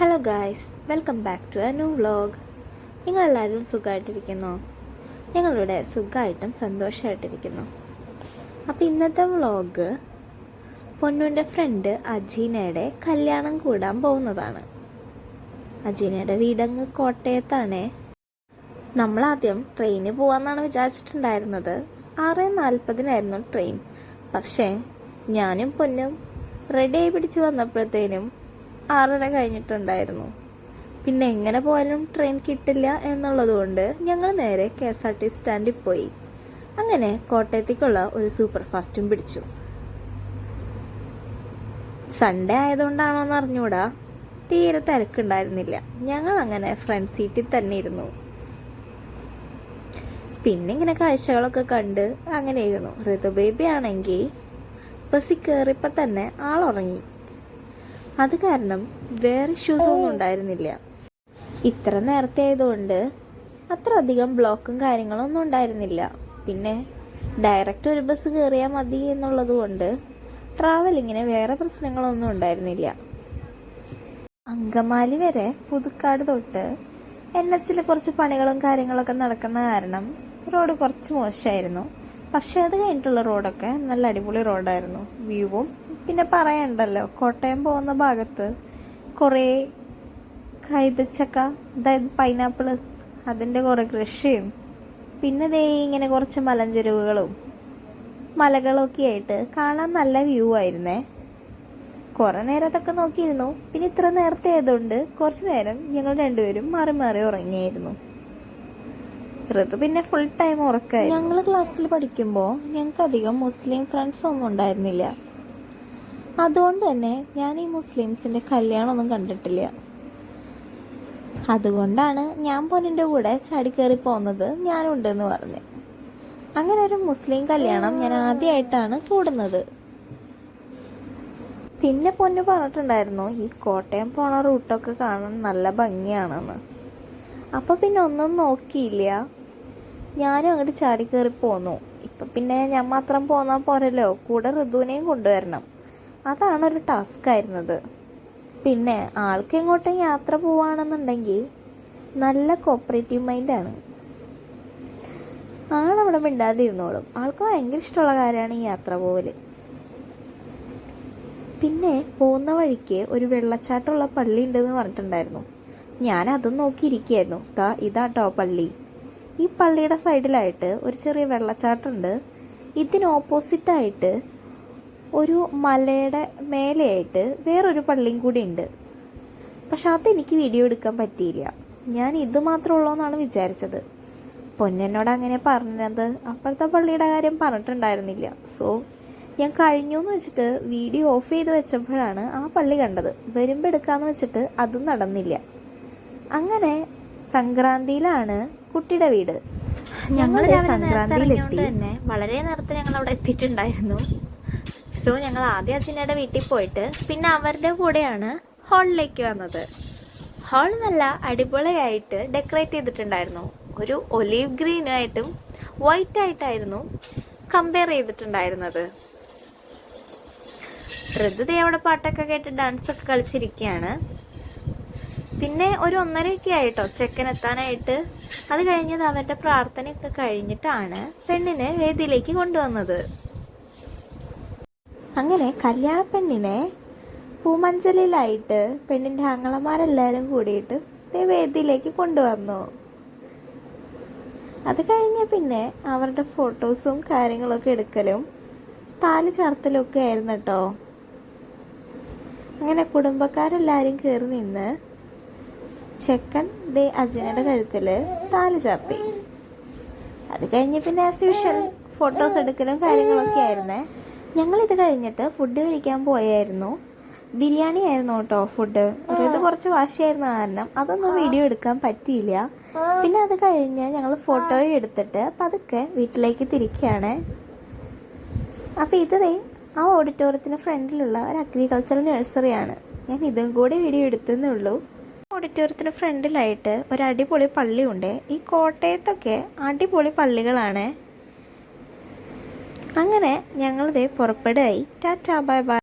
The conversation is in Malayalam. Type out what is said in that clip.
Hello guys welcome back to a new vlog നിങ്ങളെല്ലാവരും സുഖമായിട്ടിരിക്കുന്നു? ഞങ്ങളിവിടെ സുഖമായിട്ടും സന്തോഷമായിട്ടിരിക്കുന്നു. അപ്പോൾ ഇന്നത്തെ വ്ളോഗ് പൊന്നുവിന്റെ ഫ്രണ്ട് അജീനയുടെ കല്യാണം കൂടാൻ പോകുന്നതാണ്. അജീനയുടെ വീടങ്ങ് കോട്ടയത്താണ്. നമ്മളാദ്യം ട്രെയിനിൽ പോകാമെന്നാണ് വിചാരിച്ചിട്ടുണ്ടായിരുന്നത്. ആറ് നാൽപ്പതിനായിരുന്നു ട്രെയിൻ പക്ഷേ ഞാനും പൊന്നും റെഡി ആയി പിടിച്ച് വന്നപ്പോഴത്തേനും ആറര കഴിഞ്ഞിട്ടുണ്ടായിരുന്നു. പിന്നെ എങ്ങനെ പോയാലും ട്രെയിൻ കിട്ടില്ല എന്നുള്ളത് കൊണ്ട് ഞങ്ങൾ നേരെ കെ എസ് ആർ ടി സ്റ്റാൻഡിൽ പോയി. അങ്ങനെ കോട്ടയത്തേക്കുള്ള ഒരു സൂപ്പർ ഫാസ്റ്റും പിടിച്ചു. സൺഡേ ആയതുകൊണ്ടാണോ എന്ന് അറിഞ്ഞൂടാ. തീരെ തിരക്കുണ്ടായിരുന്നില്ല. ഞങ്ങൾ അങ്ങനെ ഫ്രണ്ട് സീറ്റിൽ തന്നെ ഇരുന്നു. പിന്നെ ഇങ്ങനെ കാഴ്ചകളൊക്കെ കണ്ട് അങ്ങനെ ഇരുന്നു. ഋതു ബേബി ആണെങ്കിൽ ബസ്സിൽ കയറിയപ്പോൾ തന്നെ ആളുറങ്ങി അത് കാരണം വേറെ ഇഷ്യൂസൊന്നും ഉണ്ടായിരുന്നില്ല. ഇത്ര നേരത്തെ ആയതുകൊണ്ട് അത്ര അധികം ബ്ലോക്കും കാര്യങ്ങളൊന്നും ഉണ്ടായിരുന്നില്ല. പിന്നെ ഡയറക്റ്റ് ഒരു ബസ് കയറിയാൽ മതി എന്നുള്ളത് കൊണ്ട് ട്രാവലിങ്ങിന് വേറെ പ്രശ്നങ്ങളൊന്നും ഉണ്ടായിരുന്നില്ല. അങ്കമാലി വരെ പുതുക്കാട് തൊട്ട് എൻ എച്ചിൽ കുറച്ച് പണികളും കാര്യങ്ങളൊക്കെ നടക്കുന്ന കാരണം റോഡ് കുറച്ച് മോശമായിരുന്നു. പക്ഷെ അത് കഴിഞ്ഞിട്ടുള്ള റോഡൊക്കെ നല്ല അടിപൊളി റോഡായിരുന്നു. വ്യൂവും. പിന്നെ പറയണ്ടല്ലോ കോട്ടയം പോകുന്ന ഭാഗത്ത് കുറേ കൈതച്ചക്ക അതായത് പൈനാപ്പിൾ അതിന്റെ കുറേ കൃഷിയും. പിന്നെ ദേ ഇങ്ങനെ കുറച്ച് മലഞ്ചെരുവുകളും മലകളൊക്കെ ആയിട്ട് കാണാൻ നല്ല വ്യൂ ആയിരുന്നേ. കുറേ നേരം അതൊക്കെ നോക്കിയിരുന്നു. പിന്നെ ഇത്ര നേരത്തെ ആയതുകൊണ്ട് കുറച്ച് നേരം ഞങ്ങൾ രണ്ടുപേരും മാറി മാറി ഉറങ്ങിയായിരുന്നു. ഋതു പിന്നെ ഫുൾ ടൈം ഉറക്കായി ഞങ്ങൾ ക്ലാസ്സിൽ പഠിക്കുമ്പോൾ ഞങ്ങൾക്ക് അധികം മുസ്ലിം ഫ്രണ്ട്സ് ഒന്നും ഉണ്ടായിരുന്നില്ല. അതുകൊണ്ട് തന്നെ ഞാൻ ഈ മുസ്ലിംസിന്റെ കല്യാണമൊന്നും കണ്ടിട്ടില്ല. അതുകൊണ്ടാണ് ഞാൻ പൊന്നിന്റെ കൂടെ ചാടി ചാടിക്കയറി പോകുന്നത് ഞാനുണ്ടെന്ന് പറഞ്ഞ്. അങ്ങനെ ഒരു മുസ്ലിം കല്യാണം ഞാൻ ആദ്യമായിട്ടാണ് കൂടുന്നത്. പിന്നെ പൊന്നു പറഞ്ഞിട്ടുണ്ടായിരുന്നു ഈ കോട്ടയം പോണ റൂട്ടൊക്കെ കാണാൻ നല്ല ഭംഗിയാണെന്ന്. അപ്പോൾ പിന്നെ ഒന്നും നോക്കിയില്ല. ഞാനും അങ്ങോട്ട് ചാടിക്കയറി പോന്നു. ഇപ്പം പിന്നെ ഞാൻ മാത്രം പോന്നാൽ പോരല്ലോ. കൂടെ ഋതുവിനെയും കൊണ്ടുവരണം. അതാണ് ഒരു ടാസ്ക് ആയിരുന്നത്. പിന്നെ ആൾക്ക് എങ്ങോട്ടും യാത്ര പോവാണെന്നുണ്ടെങ്കിൽ നല്ല കോപ്പറേറ്റീവ് മൈൻഡാണ് ആളവിടെ മിണ്ടാതിരുന്നോളും. ആൾക്ക് ഭയങ്കര ഇഷ്ടമുള്ള കാര്യമാണ് ഈ യാത്ര പോവൽ. പിന്നെ പോകുന്ന വഴിക്ക് ഒരു വെള്ളച്ചാട്ടമുള്ള പള്ളി ഉണ്ടെന്ന് പറഞ്ഞിട്ടുണ്ടായിരുന്നു. ഞാൻ അതും നോക്കിയിരിക്കുകയായിരുന്നു. ദാ ഇതാട്ടോ പള്ളി. ഈ പള്ളിയുടെ സൈഡിലായിട്ട് ഒരു ചെറിയ വെള്ളച്ചാട്ടമുണ്ട്. ഇതിന് ഓപ്പോസിറ്റായിട്ട് ഒരു മലയുടെ മേലെയായിട്ട് വേറൊരു പള്ളിയും കൂടി ഉണ്ട്. പക്ഷെ അതെനിക്ക് വീഡിയോ എടുക്കാൻ പറ്റിയില്ല. ഞാൻ ഇത് മാത്രമേ എന്നാണ് വിചാരിച്ചത്. പൊന്നെന്നോട് അങ്ങനെ പറഞ്ഞത്. അപ്പോഴത്തെ പള്ളിയുടെ കാര്യം പറഞ്ഞിട്ടുണ്ടായിരുന്നില്ല. സോ ഞാൻ കഴിഞ്ഞു എന്ന് വെച്ചിട്ട് വീഡിയോ ഓഫ് ചെയ്ത് വെച്ചപ്പോഴാണ് ആ പള്ളി കണ്ടത്. വരുമ്പോൾ എടുക്കാമെന്ന് വെച്ചിട്ട് അതും നടന്നില്ല. അങ്ങനെ സംക്രാന്തിയിലാണ് കുട്ടിയുടെ വീട്. ഞങ്ങൾ സംക്രാന്തിയിലെത്തി. തന്നെ വളരെ നേരത്തെ ഞങ്ങൾ അവിടെ എത്തിയിട്ടുണ്ടായിരുന്നു. സോ ഞങ്ങൾ ആദ്യം അച്ഛനയുടെ വീട്ടിൽ പോയിട്ട് പിന്നെ അവരുടെ കൂടെയാണ് ഹാളിലേക്ക് വന്നത്. ഹാൾ നല്ല അടിപൊളിയായിട്ട് ഡെക്കറേറ്റ് ചെയ്തിട്ടുണ്ടായിരുന്നു. ഒരു ഒലീവ് ഗ്രീനായിട്ടും വൈറ്റ് ആയിട്ടായിരുന്നു കമ്പയർ ചെയ്തിട്ടുണ്ടായിരുന്നത്. ഋതുദേ അവിടെ പാട്ടൊക്കെ കേട്ട് ഡാൻസ് ഒക്കെ കളിച്ചിരിക്കുകയാണ്. പിന്നെ ഒരു ഒന്നരയൊക്കെ ആയിട്ടോ ചെക്കൻ എത്താനായിട്ട് അത് കഴിഞ്ഞത് അവരുടെ പ്രാർത്ഥനയൊക്കെ കഴിഞ്ഞിട്ടാണ് പെണ്ണിനെ വേദിയിലേക്ക് കൊണ്ടുവന്നത്. അങ്ങനെ കല്യാണ പെണ്ണിനെ പൂമഞ്ചലിലായിട്ട് പെണ്ണിന്റെ ആങ്ങളമാരെല്ലാവരും കൂടിയിട്ട് വേദിയിലേക്ക് കൊണ്ടുവന്നു. അത് കഴിഞ്ഞ് പിന്നെ അവരുടെ ഫോട്ടോസും കാര്യങ്ങളൊക്കെ എടുക്കലും താലി ചാർത്തലും ഒക്കെ ആയിരുന്നു കേട്ടോ അങ്ങനെ കുടുംബക്കാരെല്ലാവരും കയറി നിന്ന് ചെക്കൻ ദേ അജനയുടെ കഴുത്തിൽ താലി ചാർത്തി. അത് കഴിഞ്ഞ് പിന്നെ ആസ് യൂഷൽ ഫോട്ടോസ് എടുക്കലും കാര്യങ്ങളൊക്കെ ആയിരുന്നേ. ഞങ്ങൾ ഇത് കഴിഞ്ഞിട്ട് ഫുഡ് കഴിക്കാൻ പോയായിരുന്നു. ബിരിയാണി ആയിരുന്നു കേട്ടോ ഫുഡ് ഇത് കുറച്ച് വാശിയായിരുന്ന കാരണം അതൊന്നും വീഡിയോ എടുക്കാൻ പറ്റിയില്ല. പിന്നെ അത് കഴിഞ്ഞ് ഞങ്ങൾ ഫോട്ടോയും എടുത്തിട്ട് പതുക്കെ വീട്ടിലേക്ക് തിരിക്കുകയാണ്. അപ്പോൾ ഇത് ആ ഓഡിറ്റോറിയത്തിന് ഫ്രണ്ടിലുള്ള ഒരു അഗ്രികൾച്ചറൽ നഴ്സറിയാണ് ഞാൻ ഇതും കൂടി വീഡിയോ എടുത്തെന്നുള്ളൂ ഉള്ളൂ. ഓഡിറ്റോറിയത്തിന് ഫ്രണ്ടിലായിട്ട് ഒരു അടിപൊളി പള്ളിയുണ്ട്. ഈ കോട്ടയത്തൊക്കെ അടിപൊളി പള്ളികളാണ്. അങ്ങനെ ഞങ്ങളിത് പുറപ്പെടുകയായി. Tata bye bye.